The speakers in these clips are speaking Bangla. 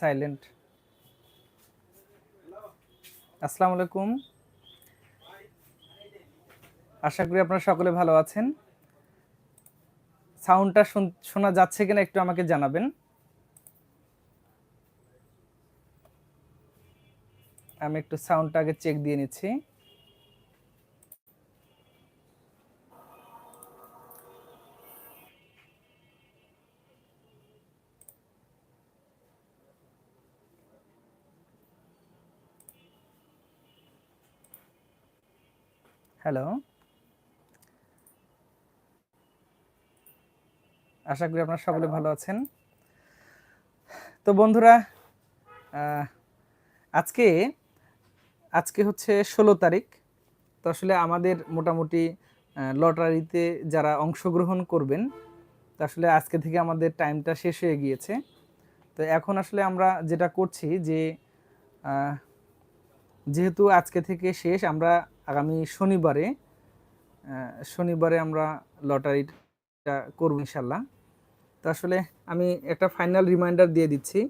সাইলেন্ট আসসালামু আলাইকুম। আশা করি আপনারা সকলে ভালো আছেন। সাউন্ডটা শুন- যাচ্ছে কিনা একটু আমাকে জানাবেন। আমি একটু সাউন্ডটা আগে চেক দিয়ে নিচ্ছি। হ্যালো আশা করি আপনারা সকলে ভালো আছেন। তো বন্ধুরা আজকে আজকে হচ্ছে ষোলো তারিখ। তো আসলে আমাদের মোটামুটি লটারিতে যারা অংশগ্রহণ করবেন তো আসলে আজকে থেকে আমাদের টাইমটা শেষ হয়ে গিয়েছে। তো এখন আসলে আমরা যেটা করছি যে যেহেতু আজকে থেকে শেষ আমরা আগামী শনিবারে শনিবারে আমরা লটারিটা করব ইনশাল্লাহ তো আসলে আমি একটা ফাইনাল রিমাইন্ডার দিয়ে দিচ্ছি।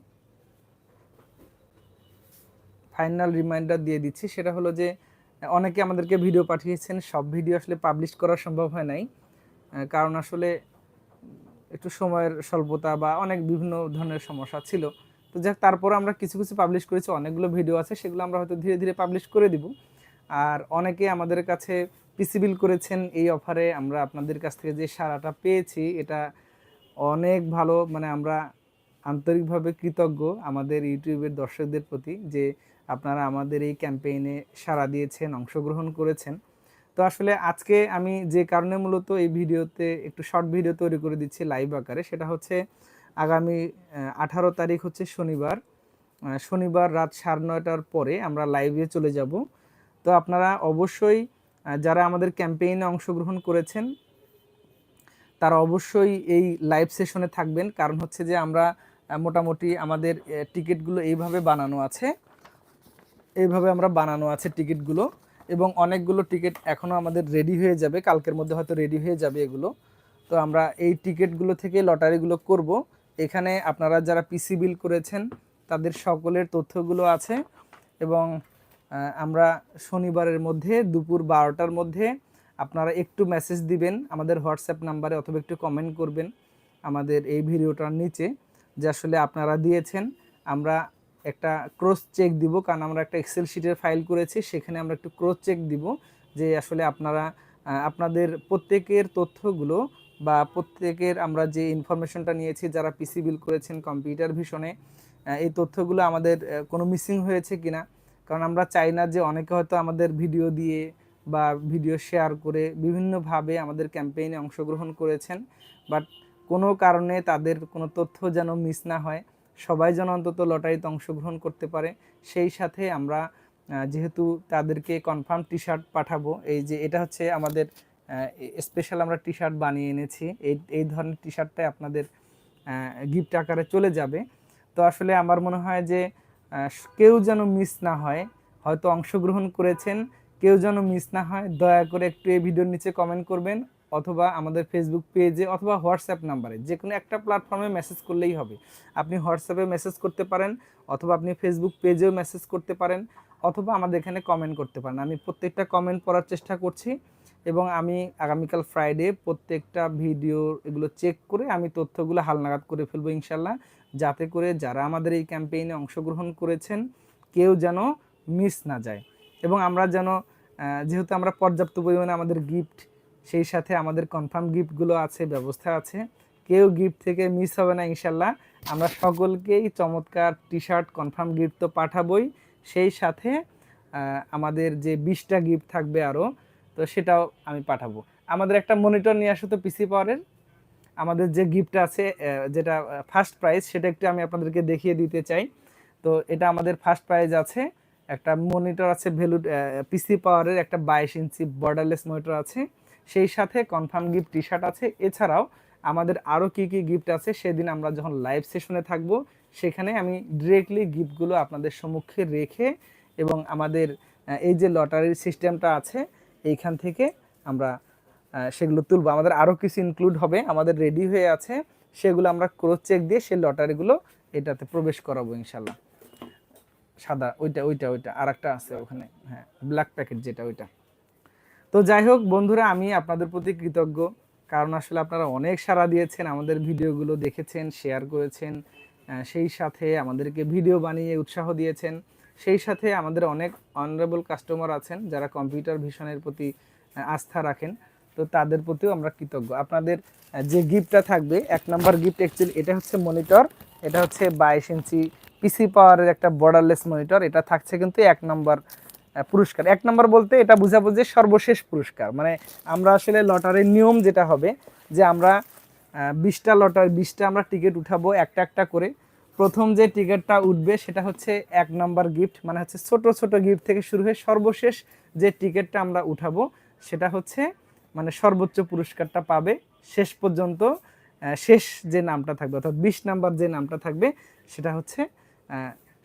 ফাইনাল রিমাইন্ডার দিয়ে দিচ্ছি, সেটা হলো যে, অনেকে আমাদেরকে ভিডিও পাঠিয়েছেন, সব ভিডিও আসলে পাবলিশ করা সম্ভব হয় নাই। কারণ আসলে একটু সময়ের স্বল্পতা বা অনেক বিভিন্ন ধরনের সমস্যা ছিল। তো যাক তারপরে আমরা কিছু কিছু পাবলিশ করেছি, অনেকগুলো ভিডিও আছে, সেগুলো আমরা হয়তো ধীরে ধীরে পাবলিশ করে দিব। আর অনেকে আমাদের কাছে পিসিবিল করেছেন, এই অফারে আমরা আপনাদের কাছ থেকে যে সারাটা পেয়েছি, এটা অনেক ভালো মানে আমরা আন্তরিকভাবে কৃতজ্ঞ আমাদের ইউটিউবের দর্শকদের প্রতি যে আপনারা আমাদের এই ক্যাম্পেইনে সাড়া দিয়েছেন, অংশগ্রহণ করেছেন। তো আসলে আজকে আমি যে কারণে মূলত এই ভিডিওতে একটু শর্ট ভিডিও তৈরি করে দিচ্ছি লাইভ আকারে, সেটা হচ্ছে আগামী আঠারো তারিখ হচ্ছে শনিবার। শনিবার রাত সাড়ে নয়টার পরে আমরা লাইভে চলে যাব। তো আপনারা অবশ্যই যারা আমাদের ক্যাম্পেইনে অংশগ্রহণ করেছেন, তারা অবশ্যই এই লাইভ সেশনে থাকবেন। কারণ হচ্ছে যে আমরা মোটামুটি আমাদের টিকিটগুলো এইভাবে বানানো আছে। এইভাবে আমরা বানানো আছে টিকিটগুলো। এবং অনেকগুলো টিকিট এখনও আমাদের রেডি হয়ে যাবে। কালকের মধ্যে হয়তো রেডি হয়ে যাবে এগুলো। তো আমরা এই টিকিটগুলো থেকে লটারিগুলো করব। এখানে আপনারা যারা পিসি বিল করেছেন, তাদের সকলের তথ্যগুলো আছে। এবং আমরা শনিবারের মধ্যে দুপুর বারোটার মধ্যে আপনারা একটু মেসেজ দিবেন আমাদের হোয়াটসঅ্যাপ নাম্বারে অথবা একটু কমেন্ট করবেন আমাদের এই ভিডিওটার নিচে যে আসলে আপনারা দিয়েছেন। আমরা একটা ক্রস চেক দিব, কারণ আমরা একটা এক্সেল শিটের ফাইল করেছি, সেখানে আমরা একটু ক্রস চেক দিব যে আসলে আপনারা আপনাদের প্রত্যেকের তথ্যগুলো বা প্রত্যেকের আমরা যে ইনফরমেশনটা নিয়েছি, যারা পিসি বিল করেছেন কম্পিউটার ভিশনে এই তথ্যগুলো আমাদের কোনো মিসিং হয়েছে কিনা কারণ আমরা চাই না যে অনেকে হয়তো আমাদের ভিডিও দিয়ে বা ভিডিও শেয়ার করে বিভিন্নভাবে আমাদের ক্যাম্পেইনে অংশগ্রহণ করেছেন। বাট কোনো কারণে তাদের কোনো তথ্য যেন মিস না হয়। সবাই যেন অন্তত লটারিতে অংশগ্রহণ করতে পারে। সেই সাথে আমরা যেহেতু তাদেরকে কনফার্ম টি শার্ট পাঠাবো, এই যে এটা হচ্ছে আমাদের স্পেশাল আমরা টি শার্ট বানিয়ে এনেছি। এই এই ধরনের টি শার্টটাই আপনাদের গিফট আকারে চলে যাবে। তো আসলে আমার মনে হয় যে কেউ যেন মিস না হয়, হয়তো অংশগ্রহণ করেছেন, কেউ যেন মিস না হয়, দয়া করে একটু এই ভিডিওর নিচে কমেন্ট করবেন, অথবা আমাদের ফেসবুক পেজে অথবা হোয়াটসঅ্যাপ নাম্বারে যে কোনো একটা প্ল্যাটফর্মে মেসেজ করলেই হবে। আপনি হোয়াটসঅ্যাপে মেসেজ করতে পারেন, অথবা আপনি ফেসবুক পেজেও মেসেজ করতে পারেন, অথবা আমাদের এখানে কমেন্ট করতে পারেন। আমি প্রত্যেকটা কমেন্ট পড়ার চেষ্টা করছি। এবং আমি আগামীকাল ফ্রাইডে প্রত্যেকটা ভিডিও এগুলো চেক করে আমি তথ্যগুলো হালনাগাদ করে ফেলব ইনশাল্লাহ। যাতে করে যারা আমাদের এই ক্যাম্পেইনে অংশগ্রহণ করেছেন, কেউ যেন মিস না যায়। এবং আমরা যেন যেহেতু আমরা পর্যাপ্ত পরিমাণে আমাদের গিফট সেই সাথে আমাদের কনফার্ম গিফটগুলো আছে, ব্যবস্থা আছে, কেউ গিফট থেকে মিস হবে না ইনশাল্লাহ। আমরা সকলকেই চমৎকার টি শার্ট কনফার্ম গিফট তো পাঠাবই। সেই সাথে আমাদের যে বিশটা গিফট থাকবে আরও তো সেটাও আমি পাঠাবো। আমাদের একটা মনিটর নিয়ে আসো তো পিসি পাওয়ারের আমাদের যে গিফট আছে যেটা ফার্স্ট প্রাইজ সেটা একটু আমি আপনাদেরকে দেখিয়ে দিতে চাই। তো এটা আমাদের ফার্স্ট প্রাইজ আছে। একটা মনিটর আছে ভ্যালু পিসি পাওয়ারের একটা বাইশ ইঞ্চি বর্ডারলেস মনিটর আছে। সেই সাথে কনফার্ম গিফট টি শার্ট আছে। এছাড়াও আমাদের আরও কি কি গিফট আছে, সেদিন আমরা যখন লাইভ সেশনে থাকব, সেখানে আমি ডিরেক্টলি গিফটগুলো আপনাদের সম্মুখে রেখে এবং আমাদের এই যে লটারির সিস্টেমটা আছে এইখান থেকে আমরা সেগুলো তুলবো। আমাদের আরও কিছু ইনক্লুড হবে। আমাদের রেডি হয়ে আছে। সেগুলো আমরা ক্রস চেক দিয়ে সেই লটারিগুলো এটাতে প্রবেশ করাবো ইনশাল্লাহ। সাদা, ওইটা ওইটা ওইটা। আর একটা আছে ওখানে। হ্যাঁ ব্ল্যাক প্যাকেট যেটা, ওইটা। তো যাই হোক বন্ধুরা, আমি আপনাদের প্রতি কৃতজ্ঞ। কারণ আসলে আপনারা অনেক সাড়া দিয়েছেন, আমাদের ভিডিওগুলো দেখেছেন শেয়ার করেছেন সেই সাথে আমাদেরকে ভিডিও বানিয়ে উৎসাহ দিয়েছেন। সেই সাথে আমাদের অনেক অনারেবল কাস্টমার আছেন যারা কম্পিউটার ভিশনের প্রতি আস্থা রাখেন। তো তাদের প্রতিও আমরা কৃতজ্ঞ। আপনাদের যে গিফটটা থাকবে, এক নাম্বার গিফট অ্যাকচুয়ালি এটা হচ্ছে মনিটর এটা হচ্ছে বাইশ ইঞ্চি পিসি পাওয়ারের একটা বর্ডারলেস মনিটর এটা থাকছে কিন্তু এক নম্বর পুরস্কার। এক নম্বর বলতে এটা বোঝাবো যে সর্বশেষ পুরস্কার। মানে আমরা আসলে লটারির নিয়ম যেটা হবে, যে আমরা বিশটা লটারি, বিশটা আমরা টিকিট উঠাবো একটা একটা করে। প্রথম যে টিকিটটা উঠবে সেটা হচ্ছে এক নাম্বার গিফট মানে হচ্ছে ছোট ছোট গিফট থেকে শুরু হয়ে সর্বশেষ যে টিকিটটা আমরা উঠাবো, সেটা হচ্ছে মানে সর্বোচ্চ পুরস্কারটা পাবে শেষ পর্যন্ত শেষ যে নামটা থাকবে, অর্থাৎ বিশ নাম্বার যে নামটা থাকবে, সেটা হচ্ছে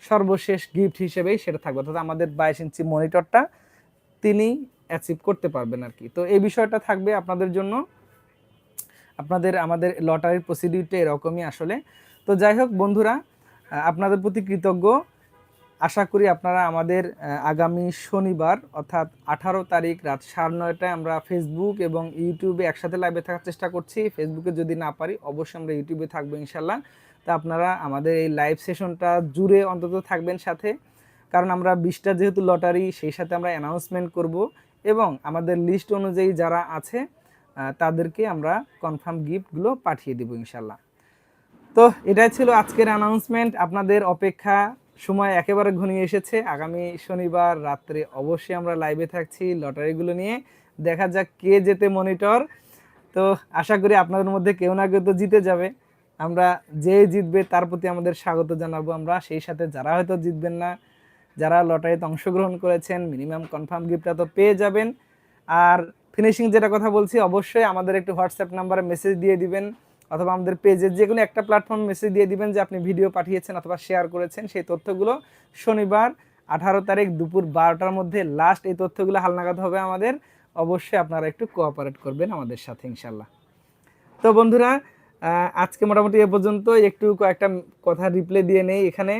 সর্বশেষ গিফট হিসেবেই সেটা থাকবে, অর্থাৎ আমাদের বাইশ ইঞ্চি মনিটরটা তিনি অ্যাচিভ করতে পারবেন আর কি। তো এই বিষয়টা থাকবে আপনাদের জন্য। আপনাদের, আমাদের লটারির প্রসিডিউরটা এরকমই আসলে। তো যাই হোক বন্ধুরা আপনাদের প্রতি কৃতজ্ঞ। আশা করি আপনারা আমাদের আগামী শনিবার, অর্থাৎ আঠারো তারিখ রাত সাড়ে নয়টায় আমরা ফেসবুক এবং ইউটিউবে একসাথে লাইভে থাকার চেষ্টা করছি। ফেসবুকে যদি না পারি, অবশ্যই আমরা ইউটিউবে থাকব ইনশাল্লাহ তা আপনারা আমাদের এই লাইভ সেশনটা জুড়ে অন্তত থাকবেন সাথে। কারণ আমরা বিশটা যেহেতু লটারি সেই সাথে আমরা অ্যানাউন্সমেন্ট করব এবং আমাদের লিস্ট অনুযায়ী যারা আছে তাদেরকে আমরা কনফার্ম গিফটগুলো পাঠিয়ে দেবো ইনশাল্লাহ তো এটাই ছিল আজকের অ্যানাউন্সমেন্ট আপনাদের অপেক্ষা সময় একেবারে ঘনিয়ে এসেছে। আগামী শনিবার রাত্রে অবশ্যই আমরা লাইভে থাকছি লটারিগুলো নিয়ে। দেখা যাক কে যেতে মনিটর তো আশা করি আপনাদের মধ্যে কেউ না কেউ তো জিতে যাবে। আমরা যে জিতবে তার প্রতি আমাদের স্বাগত জানাব আমরা। সেই সাথে যারা হয়তো জিতবেন না, যারা লটারিতে অংশগ্রহণ করেছেন মিনিমাম কনফার্ম গিফটটা তো পেয়ে যাবেন। আর ফিনিশিং যেটা কথা বলছি, অবশ্যই আমাদের একটু হোয়াটসঅ্যাপ নাম্বারে মেসেজ দিয়ে দিবেন। অথবা আমাদের পেজের যে কোনো একটা প্ল্যাটফর্ম মেসেজ দিয়ে দিবেন যে আপনি ভিডিও পাঠিয়েছেন অথবা শেয়ার করেছেন, সেই তথ্যগুলো শনিবার আঠারো তারিখ দুপুর বারোটার মধ্যে লাস্ট এই তথ্যগুলো হালনাগাদ হবে আমাদের। অবশ্যই আপনারা একটু কোঅপারেট করবেন আমাদের সাথে ইনশাল্লাহ তো বন্ধুরা আজকে মোটামুটি এ পর্যন্ত একটু কয়েকটা কথা রিপ্লাই দিয়ে নেই এখানে।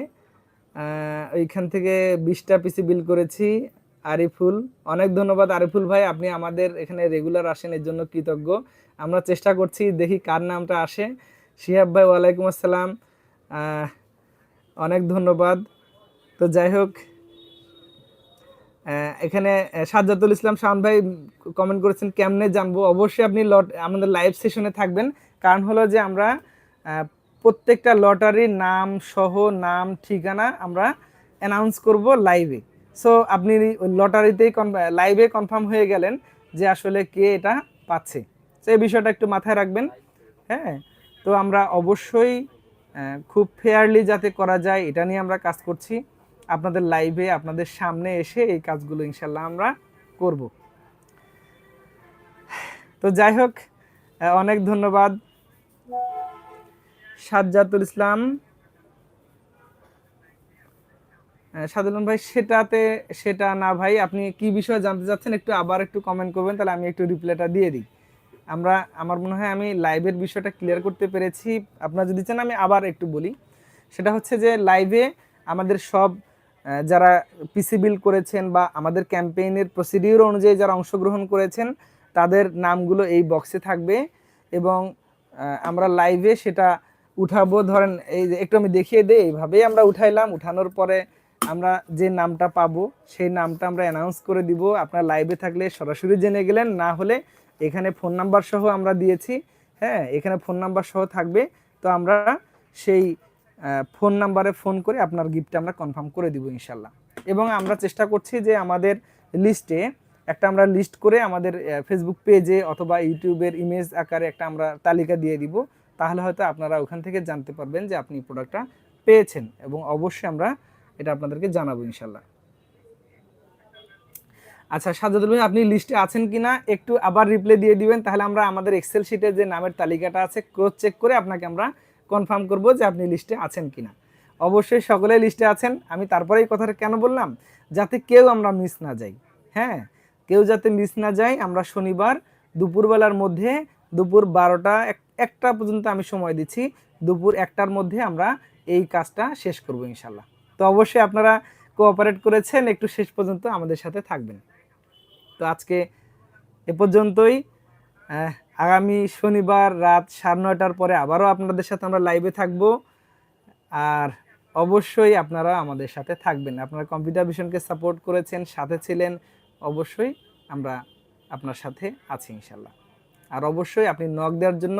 ওইখান থেকে বিশটা পিসি বিল করেছি। আরিফুল অনেক ধন্যবাদ। আরিফুল ভাই আপনি আমাদের এখানে রেগুলার আসেন এর জন্য কৃতজ্ঞ। আমরা চেষ্টা করছি দেখি কার নামটা আসে। শিহাব ভাই ওয়ালাইকুম আসসালাম। অনেক ধন্যবাদ। তো যাই হোক এখানে আহ, সাজ্জাদুল ইসলাম শাহান ভাই কমেন্ট করেছেন কেমনে জানব? অবশ্যই আপনি লট আমাদের লাইভ সেশনে থাকবেন। কারণ হলো যে আমরা প্রত্যেকটা লটারির নাম সহ নাম ঠিকানা আমরা অ্যানাউন্স করব লাইভে সো আপনি লটারিতেই লাইভে কনফার্ম হয়ে গেলেন যে আসলে কে এটা পাচ্ছে। তো এই বিষয়টা একটু মাথায় রাখবেন। হ্যাঁ? তো আমরা অবশ্যই খুব ফেয়ারলি যাতে করা যায়, এটা নিয়ে আমরা কাজ করছি। আপনাদের লাইভে আপনাদের সামনে এসে এই কাজগুলো ইনশাল্লাহ আমরা করব। তো যাই হোক অনেক ধন্যবাদ। সাজ্জাতুল ইসলাম সাদুলন ভাই, সেটাতে, সেটা না ভাই, আপনি কি বিষয়ে জানতে চাচ্ছেন একটু আবার একটু কমেন্ট করবেন, তাহলে আমি একটু রিপ্লাইটা দিয়ে দিই। আমরা, আমার মনে হয় আমি লাইভের বিষয়টা ক্লিয়ার করতে পেরেছি। আপনারা যদি চান, আমি আবার একটু বলি। সেটা হচ্ছে যে লাইভে আমাদের সব যারা পিসি বিল করেছেন বা আমাদের ক্যাম্পেইনের প্রসিডিউর অনুযায়ী যারা অংশগ্রহণ করেছেন, তাদের নামগুলো এই বক্সে থাকবে এবং আমরা লাইভে সেটা উঠাবো। ধরেন, এই একটু আমি দেখিয়ে দিই, এইভাবেই আমরা উঠাইলাম। উঠানোর পরে আমরা যে নামটা পাবো, সেই নামটা আমরা অ্যানাউন্স করে দিব। আপনার লাইভে থাকলে সরাসরি জেনে গেলেন, না হলে এখানে ফোন নাম্বার সহ আমরা দিয়েছি হ্যাঁ? এখানে ফোন নাম্বার সহ থাকবে। তো আমরা সেই ফোন নাম্বারে ফোন করে আপনার গিফটটা আমরা কনফার্ম করে দিব ইনশাল্লাহ এবং আমরা চেষ্টা করছি যে আমাদের লিস্টে একটা আমরা লিস্ট করে আমাদের ফেসবুক পেজে অথবা ইউটিউবের ইমেজ আকারে একটা আমরা তালিকা দিয়ে দিব। তাহলে হয়তো আপনারা ওখান থেকে জানতে পারবেন যে আপনি প্রোডাক্টটা পেয়েছেন। এবং অবশ্যই আমরা এটা আপনাদেরকে জানাব ইনশাল্লাহ। আচ্ছা সাজাদুল ভাই, আপনি লিস্টে আছেন কিনা একটু আবার রিপ্লাই দিয়ে দিবেন, তাহলে আমরা আমাদের এক্সেল শিটে যে নামের তালিকাটা আছে ক্রস চেক করে আপনাকে আমরা কনফার্ম করব যে আপনি লিস্টে আছেন কিনা। অবশ্যই সকলে লিস্টে আছেন, আমি তারপরে এই কথাটা কেন বললাম? যাতে কেউ আমরা মিস না যাই হ্যাঁ? কেউ যাতে মিস না যায় আমরা শনিবার দুপুরবেলার মধ্যে দুপুর বারোটা একটা পর্যন্ত আমি সময় দিচ্ছি, দুপুর একটার মধ্যে আমরা এই কাজটা শেষ করব ইনশাল্লাহ। তো অবশ্যই আপনারা কোঅপারেট করেছেন, একটু শেষ পর্যন্ত আমাদের সাথে থাকবেন। তো আজকে এ পর্যন্তই। আগামী শনিবার রাত সাড়ে নয়টার পরে আবারও আপনাদের সাথে আমরা লাইভে থাকব। আর অবশ্যই আপনারা আমাদের সাথে থাকবেন। আপনারা কম্পিউটার ভিশনকে সাপোর্ট করেছেন, সাথে ছিলেন, অবশ্যই আমরা আপনার সাথে আছি ইনশাল্লাহ আর অবশ্যই আপনি নক দেওয়ার জন্য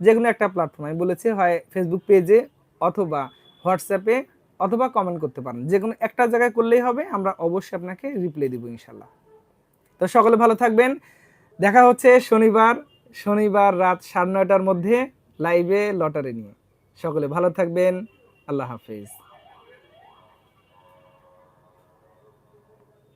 যে কোনো একটা প্ল্যাটফর্ম আমি বলেছি হয় ফেসবুক পেজে অথবা হোয়াটসঅ্যাপে অথবা কমেন্ট করতে পারেন। যে কোনো একটা জায়গায় করলেই হবে, আমরা অবশ্যই আপনাকে রিপ্লাই দিব ইনশাল্লাহ তো সকলে ভালো থাকবেন। দেখা হচ্ছে শনিবার শনিবার রাত সাড়ে নয়টার মধ্যে লাইভে লটারি নিয়ে। সকলে ভালো থাকবেন। আল্লাহ হাফিজ।